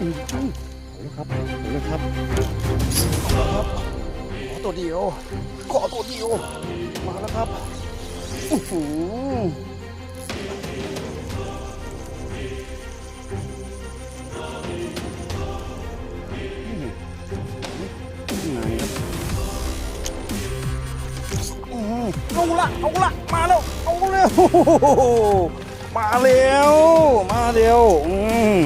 อืมเอาแล้วครับเอาแล้วครับเอาแล้วครับขอตัวเดียว ขอตัวเดียว มาแล้วครับอื้อหือเอาละเอาละมาแล้ว เอาเร็วมาเร็ว มาเร็ว อืม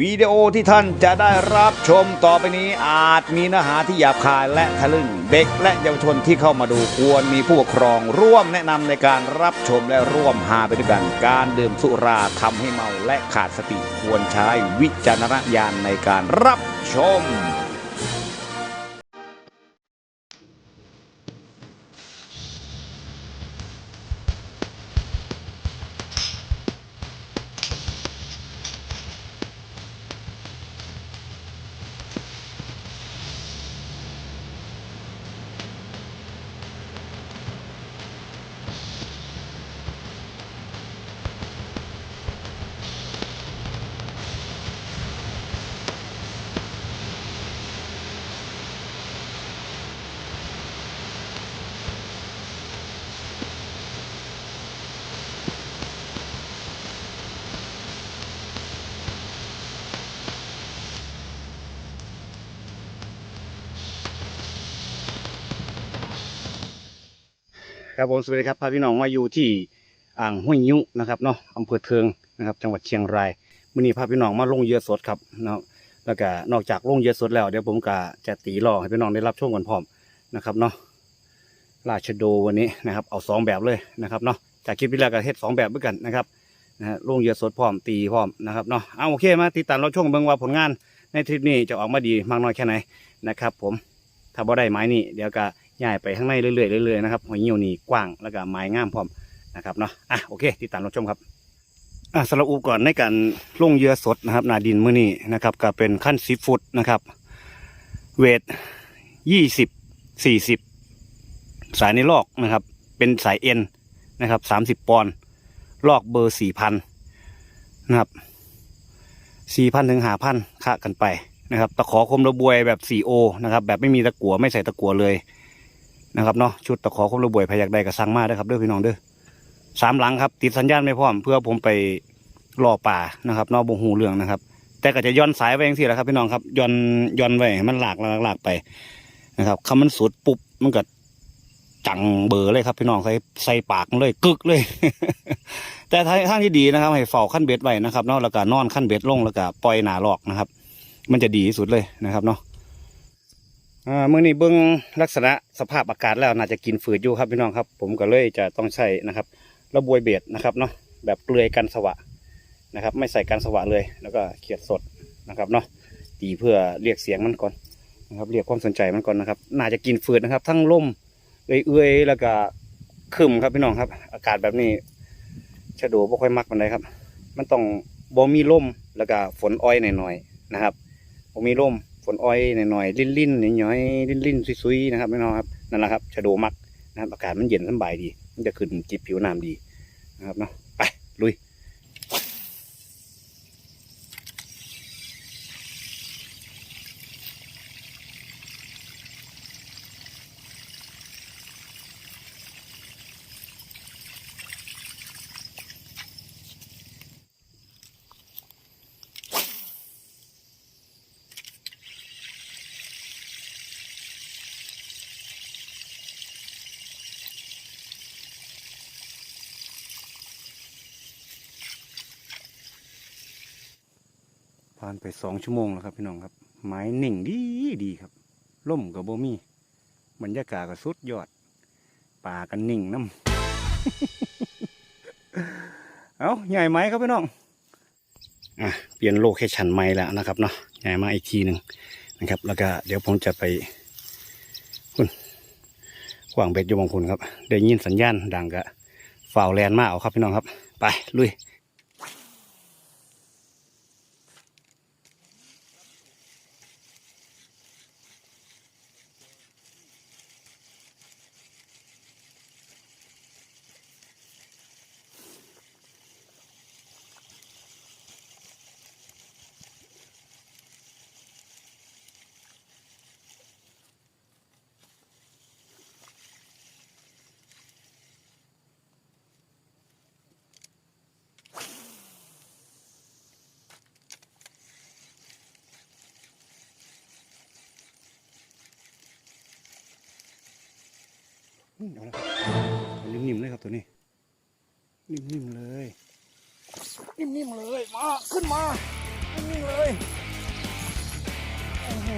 วิดีโอที่ท่านจะได้รับชมต่อไปนี้อาจมีเนื้อหาที่หยาบคายและทะลึ่ง เด็กและเยาวชนที่เข้ามาดูควรมีผู้ปกครองร่วมแนะนำในการรับชมและร่วมหาไปด้วยกัน การดื่มสุราทำให้เมาและขาดสติควรใช้วิจารณญาณในการรับชม ครับผมสวัสดีครับพาพี่น้องมาอยู่ที่อ่างห้วยยุนะครับเนาะอำเภอเทิงนะครับ จังหวัดเชียงรายมื้อนี้พาพี่น้องมาลงเรือสดครับเนาะแล้วก็นอกจากลงเรือสดแล้วเดี๋ยวผมก็จะตีล่อให้พี่น้องได้รับชมกันพร้อมนะครับเนาะราชโดวันนี้นะครับ เอาสองแบบเลยนะครับเนาะจากคลิปที่แล้วก็เฮ็ดสองแบบด้วยกันนะครับนะฮะลงเรือสดพร้อมตีพร้อมนะครับเนาะเอาโอเคมาติดตามเราช่วงเบิ่งว่าผลงานในทริปนี้จะออกมาดีมากน้อยแค่ไหนนะครับ ผมถ้าบ่ได้ไม้นี่เดี๋ยวก็ ย้ายไปข้างในเรื่อยๆเรื่อยๆนะครับหอยเหี่ยวนี่กว้างแล้วก็ไม้งามพร้อมนะครับเนาะอะโอเคติดตามรับชมครับอะสำหรับอุปกรณ์ในการลงเหยื่อสดนะครับนาดินมื้อนี้นะครับก็เป็นขั้นสิบฟุตนะครับ เวทยี่สิบสี่สิบสายในลอกนะครับ เป็นสายเอ็นนะครับสามสิบปอนด์ลอกเบอร์สี่พันนะครับสี่พันถึงหาพันค่ากันไปนะครับตะขอคมระบวยแบบ 4O นะครับแบบไม่มีตะกัวไม่ใส่ตะกัวเลย นะครับเนาะชุดตะขอคมระบวยพยักใดกับสั่งมาเด้ครับเด้อพี่น้องเด้อสามหลังครับ ติดสัญญาณไม่พร้อมเพื่อผมไปล่อป่านะครับนอกบงหูเรื่องนะครับ แต่ก็จะย้อนสายไว้อย่างที่แหละครับ พี่น้องครับย้อนย้อนไว้มันหลากหลากหลากไปนะครับคำมันสุดปุ๊บมันก็จังเบอร์เลยครับ พี่น้องใส่ใส่ปากเลยกึกเลย แต่ทางทางที่ดีนะครับ ให้เฝ้าขั้นเบ็ดไว้นะครับนาะแล้วก็นอนขั้นเบ็ดลงแล้วก็ปล่อยหนาหลอกนะครับ มันจะดีที่สุดเลยนะครับเนาะ อ่ามื่อนี้เบิ้องลักษณะสภาพอากาศแล้วน่าจะกินฝืดอยู่ครับพี่น้องครับ ผมก็เลยจะต้องใช้นะครับระบวยเบ็ดนะครับเนาะแบบเปลือยกันสวะนะครับ ไม่ใส่กันสวะเลย แล้วก็เขียดสดนะครับเนาะตีเพื่อเรียกเสียงมันก่อนนะครับเรียกความสนใจมันก่อนนะครับ น่าจะกินฝืดนะครับ ทั้งล่มเอื้อยๆแล้วก็คึมครับพี่น้องครับ อากาศแบบนี้ชะโดบ่ค่อยมักมันเลยครับ มันต้องบ่มีล่มแล้วก็ฝนอ้อยหน่อยๆนะครับผมมีร่ม ฝนอ้อยหน่อยๆลิ้นลิ้นๆน้อยๆลิ้นลิ้นๆซุยๆนะครับไม่น้องครับนั่นแหละครับชะโดมักนะครับอากาศมันเย็นสบายดี มันจะขึ้นจิบผิวน้ำดีนะครับเนาะไปลุย ผ่านไปสองชั่วโมงแล้วครับพี่น้องครับไม้หนิ่งดีดีครับล่มกับโบมี่บรรยากาศก็สุดยอดป่ากันหนิ่งน้ำเอาใหญ่ไหมครับพี่น้องอะเปลี่ยนโลเคชันใหม่แล้วนะครับเนาะใหญ่มาอีกทีหนึ่งนะครับ แล้วก็เดี๋ยวผมจะไปคุณขวางเบ็ดอยู่บางคุณครับได้ยินสัญญาณดังกะฝ่าวแลนมาเอาครับพี่น้องครับ ไปลุย เอาละครับนิ่มๆเลยครับตัวนี้ นิ่มๆเลย นิ่มๆเลยมาขึ้นมานิ่มๆเลยโอ้โห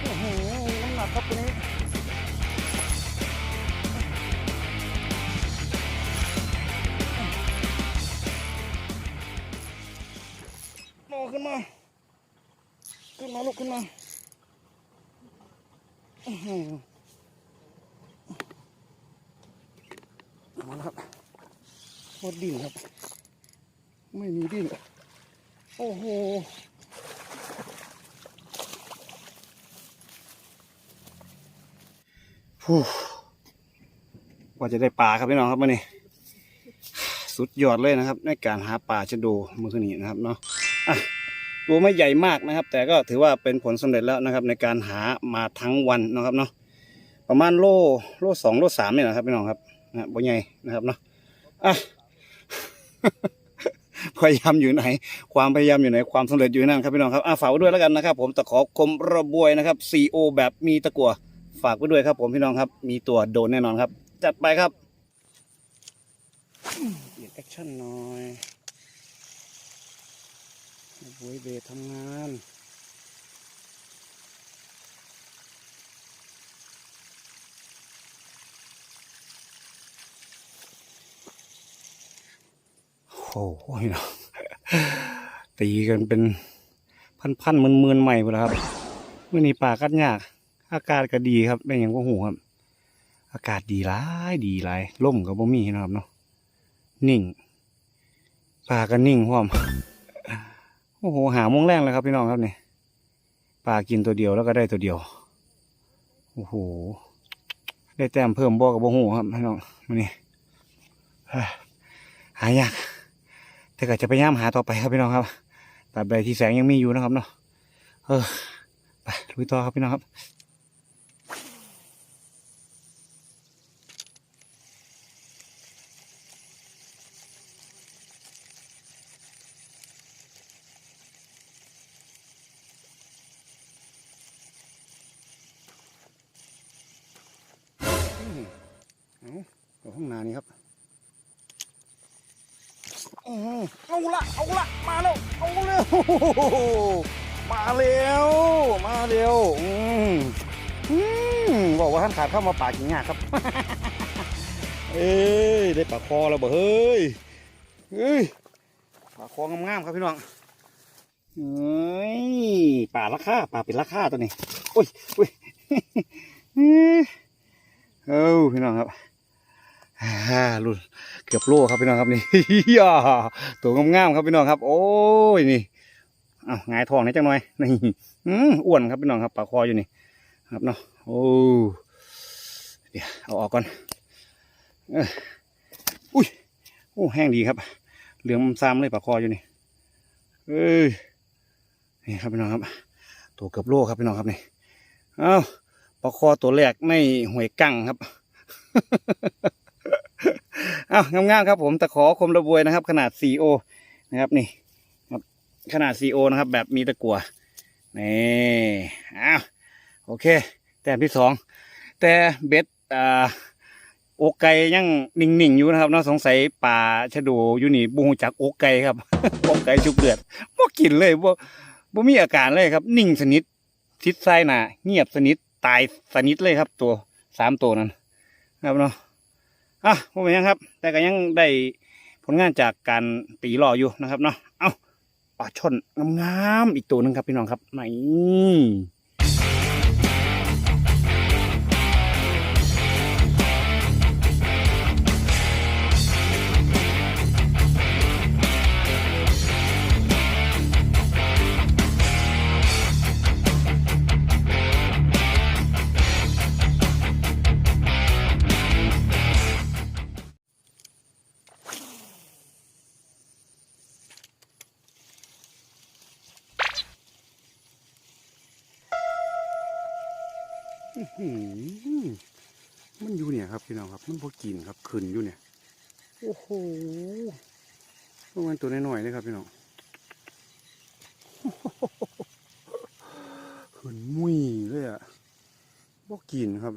โอ้โหมีน้ำหนักครับตัวนี้โมขึ้นมาขึ้นมาลูกขึ้นมา อื้อหือเอาละครับโคตรดิ้นครับ ไม่มีดินโอ้โหกว่าจะได้ปลาครับพี่น้องครับวันนี้สุดยอดเลยนะครับ ในการหาปลาชะโดมือนี้นะครับเนาะอะ ตัวไม่ใหญ่มากนะครับ แต่ก็ถือว่าเป็นผลสำเร็จแล้วนะครับ ในการหามาทั้งวันนะครับเนาะประมาณโลโลสองโลสามเนี่ยนะครับพี่น้องครับนะบ่ใหญ่นะครับเนาะอะพยายามอยู่ไหน ความพยายามอยู่ไหนความสำเร็จอยู่นั่นครับพี่น้องครับอะฝากไว้ด้วยแล้วกันนะครับ ผมตะขอคมระบวยนะครับ CO แบบมีตะกั่วฝากไว้ด้วยครับ ผมพี่น้องครับ มีตัวโดนแน่นอนครับ จัดไปครับเปลี่ยนแอคชั่นหน่อย ระบวยเบสทำงานโอ้โหน้องตีกันเป็นพันๆหมื่นๆใหม่หมดแล้วครับเมื่อนี้ป่ากัดยาก อากาศก็ดีครับเป็นอย่างก็หูครับ อากาศดีหลายดีหลายล่มก็บ่มีนะครับเนาะนิ่งป่าก็นิ่งพร้อม โอ้โหหาโมงแรงเลยครับพี่น้องครับเนี่ยปลากินตัวเดียวแล้วก็ได้ตัวเดียวโอ้โหได้แต้มเพิ่มบ่กับบ่หูครับพี่น้องมันนี้เฮ้ยหายากแต่ก็จะพยายามหาต่อไปครับพี่น้องครับตราบใดที่แสงยังมีอยู่นะครับเนาะเออไปลุยต่อครับพี่น้องครับ มาเร็ว มาเร็ว อืมอืมบอกว่าท่านขาดเข้ามาปากกินงากครับ เอ้ยได้ปลาคอแล้วบ่เฮ้ยเฮ้ยปลาคองามๆครับพี่น้องเอ้ยปลาราคาปลาเป็นราคาตัวนี้โอ้ยโอ้ยเอ้พี่น้องครับฮ่ารุ่นเกือบโลครับพี่น้องครับนี่ตัวงามๆครับพี่น้องครับ โอ้ยนี่ เอาหงายทองนี่จังหน่อยนี่อืมอ้วนครับพี่น้องครับปลาคออยู่นี่ ครับเนาะโอ้เดี๋ยวเอาออกก่อนเอ้ยอุ้ยโอ้แห้งดีครับ เหลืองซ้ำเลยปลาคออยู่นี่เอ้ยนี่ครับพี่น้องครับ ตัวเกือบโลครับพี่น้องครับนี่เอ้าปลาคอตัวแรกในห่วยกั้งครับอ้าวงามๆครับผมตะขอคมระบวยนะครับ ขนาด 4O นะครับนี่ ขนาด 4O นะครับ แบบมีตะกั่วนี่อ้าวโอเค แต้มที่สองแต่เบ็ดอ่าโอกไก่ยังนิ่งๆอยู่นะครับเนาะสงสัยป่าชะโดอยู่นี่บูจากโอกไก่ครับโอกไก่ชุบเลือดบ่กินเลยบ่บ่มีอาการเลยครับ นิ่งสนิททิศซ้หนาเงียบสนิทตายสนิทเลยครับ ตัวสามตัวนั้นครับเนาะอะผมเป็นยังครับ แต่ก็ยังได้ผลงานจากการตีหล่ออยู่นะครับเนาะเอา ปลาช่อนงามๆอีกตัวหนึ่งครับพี่น้องครับไหน อยู่เนี่ยครับพี่น้องครับ มันพอกินครับขึ้นอยู่เนี่ย โอ้โหมันตัวน้อยๆเลยครับพี่น้องขึ้นมุ้ยเลยอะบ่กินครับ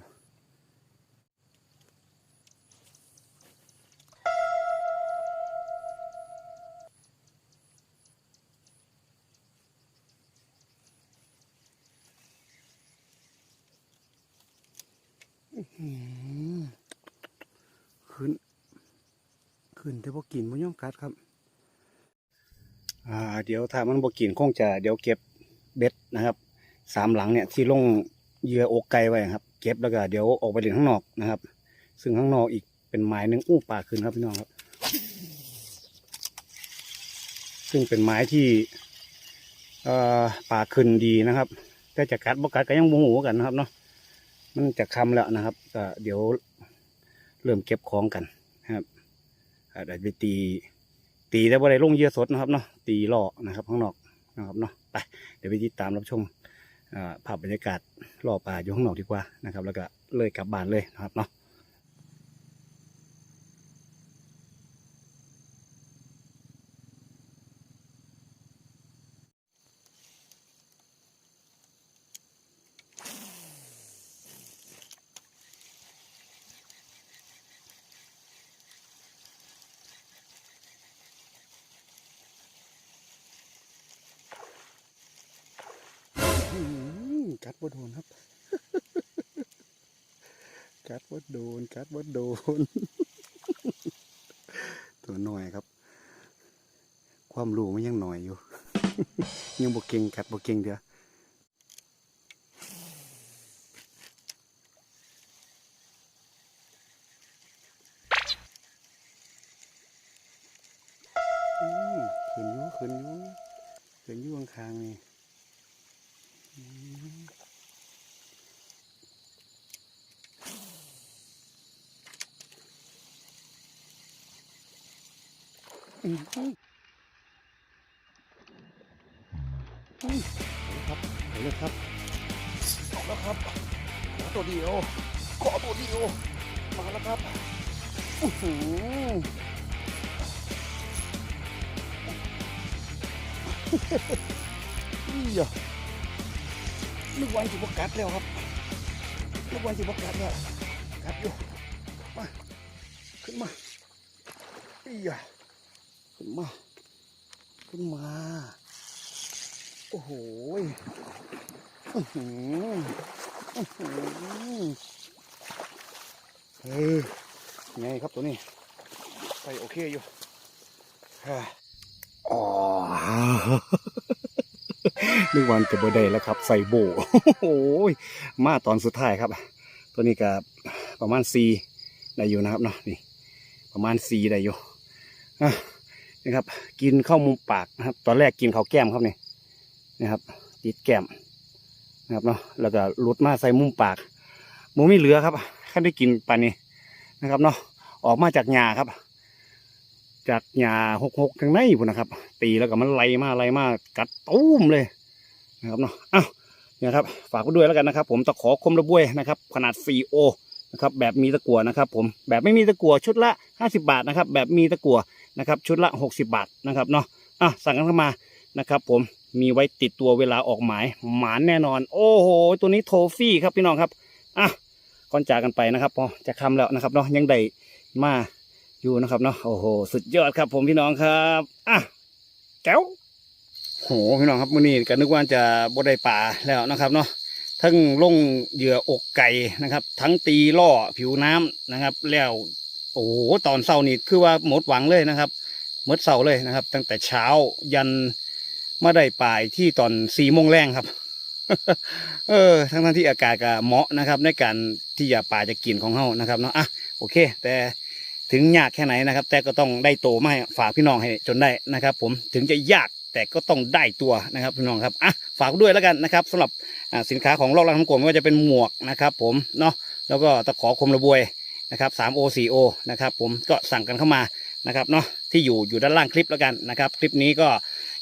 ขึ้น ขึ้นแต่บ่กินบ่ยอมกัดครับ อ่า เดี๋ยวถ้ามันบ่กินคงจะเดี๋ยวเก็บเบ็ดนะครับ สามหลังเนี่ยที่ลงเหยื่ออกไก่ไว้ครับ เก็บแล้วก็เดี๋ยวออกไปเล่นข้างนอกนะครับ ซึ่งข้างนอกอีกเป็นไม้หนึ่งอู้ปลาขึ้นครับพี่น้องครับ ซึ่งเป็นไม้ที่ป่าขึ้นดีนะครับแต่จะกัดบ่กัดก็ยังบ่หูกันนะครับเนาะมันจะคำแล้วนะครับก็เดี๋ยว เริ่มเก็บของกันนะครับอาจจะไปตี ตีได้บ่ได้ลงเหยื่อสดนะครับเนาะตีล่อนะครับ ข้างนอกนะครับเนาะไปเดี๋ยวไปติดตามรับชมภาพบรรยากาศล่อป่าอยู่ข้างนอกดีกว่านะครับ แล้วก็เลยกลับบ้านเลยนะครับเนาะ อื้อ หือกัดโดนครับ กัดบ่โดน กัดบ่โดน ตัวหน่อยครับ ความรู้มันยังหน่อยอยู่ ยังบ่เก่งกัดบ่เก่งเดียวอืมขึ้นอยู่ขึ้นอยู่ขึ้นอยู่ข้างๆนี่ อืมอืมอืม ครับไปเลยครับออกแล้วครับขอตัวเดียวขอตัวเดียวมาแล้วครับอื้หืออีหยะนึกวันสิบกัดแล้วครับนึกวันสิบกัดแล้วกัดอยู่มาขึ้นมาอีหยะ ขึ้นมา ขึ้นมา โอ้โหอื้อหืออื้อหือเฮ้ยไงครับตัวนี้ใส่โอเคอยู่ฮ่าอ๋อนึกวันจะบ่ได้แล้วครับ ใส่โบโอ้ยมาตอนสุดท้ายครับ ตัวนี้ก็ประมาณซีได้อยู่นะครับเนาะนี่ประมาณซีได้อยู่อะ นะครับ กินเข้ามุมปากนะครับ ตอนแรกกินเขาแก้มครับนี่นะครับติดแก้มนะครับเนาะแล้วก็หลุดมาใส่มุมปากมูไม่เหลือครับแค่ได้กินปลานนี้นะครับเนาะออกมาจากหญ้าครับ จากหญ้าหกหกทางในพุ่นนะครับ ตีแล้วก็มันไล่มาไล่มากัดตุ้มเลยนะครับเนาะอ้าวเนี่ยครับ ฝากไว้ด้วยแล้วกันนะครับ ผมตะขอคมระบวยนะครับ ขนาด 4O นะครับแบบมีตะกั่วนะครับ ผมแบบไม่มีตะกั่วชุดละ 50 บาทนะครับ แบบมีตะกั่วนะครับ ชุดละ 60 บาทนะครับเนาะอะสั่งกันเข้ามานะครับ ผมมีไว้ติดตัวเวลาออกหมายหมานแน่นอน โอ้โห ตัวนี้โทฟี่ครับพี่น้องครับอะก่อนจากกันไปนะครับพอจะคำแล้วนะครับเนาะยังได้มาอยู่นะครับเนาะโอ้โหสุดยอดครับ ผมพี่น้องครับอะแก้วโหพี่น้องครับมื้อนี้ก็นึกว่าจะบ่ได้ป่าแล้วนะครับเนาะ ทั้งลงเหยื่ออกไก่นะครับ ทั้งตีล่อผิวน้ำนะครับ แล้วโอ้โหตอนเช้านี่คือว่าหมดหวังเลยนะครับหมดเช้าเลยนะครับ ตั้งแต่เช้ายันมาได้ป่ายที่ตอนสี่โมงแรงครับ เออ ทั้งทั้งที่อากาศก็เหมาะนะครับ ในการที่จะป่าจะกินของเฮานะครับเนาะอะโอเค แต่ถึงยากแค่ไหนนะครับ แต่ก็ต้องได้โตมาฝากพี่น้องให้จนได้นะครับ ผมถึงจะยาก แต่ก็ต้องได้ตัวนะครับพี่น้องครับอะฝากด้วยแล้วกันนะครับสำหรับสินค้าของโลกรังทั้งกลมไม่ว่าจะเป็นหมวกนะครับผมเนาะแล้วก็ตะขอคมระบวยนะครับ 3O 4O นะครับผมก็สั่งกันเข้ามานะครับเนาะที่อยู่อยู่ด้านล่างคลิปแล้วกันนะครับ คลิปนี้ก็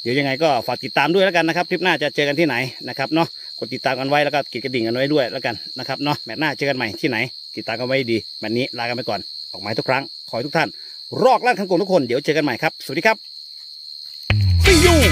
เดี๋ยวยังไงก็ฝากติดตามด้วยแล้วกันนะครับ คลิปหน้าจะเจอกันที่ไหนนะครับเนาะกดติดตามกันไว้แล้วก็กดกระดิ่งกันไว้ด้วยแล้วกันนะครับเนาะแมตช์หน้าเจอกันใหม่ที่ไหน ติดตามกันไว้ดีแบบนี้ลากันไปก่อนออกหมายทุกครั้งขอให้ทุกท่าน รอกล่างทั้งกลมทุกคนเดี๋ยวเจอกันใหม่ครับสวัสดีครับ you